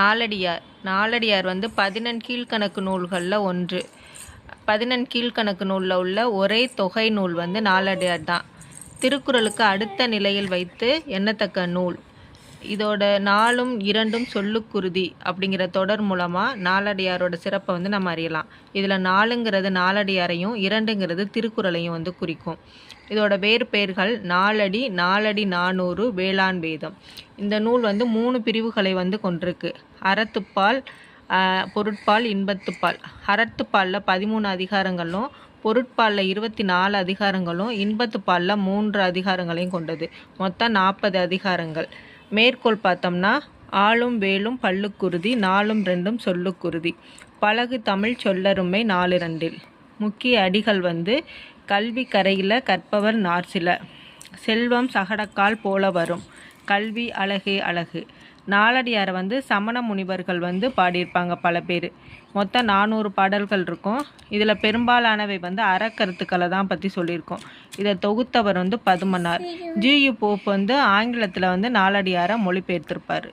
நாலடியார் நாலடியார் வந்து பதினெண் கீழ்க்கணக்கு நூல்களில் ஒன்று. பதினெண் கீழ்க்கணக்கு நூலில் உள்ள ஒரே தொகை நூல் வந்து நாலடியார் தான். திருக்குறளுக்கு அடுத்த நிலையில் வைத்து எண்ணத்தக்க நூல். இதோட நாளும் இரண்டும் சொல்லுக்குருதி அப்படிங்கிற தொடர் மூலமாக நாலடியாரோட சிறப்பை வந்து நம்ம அறியலாம். இதில் நாலுங்கிறது நாலடியாரையும் இரண்டுங்கிறது திருக்குறளையும் வந்து குறிக்கும். இதோட வேறு பெயர்கள் நாலடி நாலடி நானூறு வேளாண் வேதம். இந்த நூல் வந்து மூணு பிரிவுகளை வந்து கொண்டிருக்கு. அறத்துப்பால் பொருட்பால் இன்பத்துப்பால். அறத்துப்பாலில் பதிமூணு அதிகாரங்களும் பொருட்பாலில் இருபத்தி நாலு அதிகாரங்களும் இன்பத்துப்பாலில் மூன்று அதிகாரங்களையும் கொண்டது. மொத்தம் நாற்பது அதிகாரங்கள். மேற்கோள் பார்த்தோம்னா ஆளும் வேலும் பல்லுக்குருதி நாலும் ரெண்டும் சொல்லுக்குருதி. பழகு தமிழ் சொல்லருமை நாலு ரெண்டில் முக்கிய அடிகள் வந்து கல்வி கரையில் கற்பவர் நார்சில செல்வம் சகடக்கால் போல வரும். கல்வி அழகே அழகு. நாலடியாரை வந்து சமண முனிவர்கள் வந்து பாடியிருப்பாங்க பல பேர். மொத்தம் நானூறு பாடல்கள் இருக்கும். இதில் பெரும்பாலானவை வந்து அறக்கருத்துக்களை தான் பற்றி சொல்லியிருக்கோம். இதை தொகுத்தவர் வந்து பதுமனார். ஜியு போப் வந்து ஆங்கிலத்தில் வந்து நாலடியாரை மொழிபெயர்த்திருப்பார்.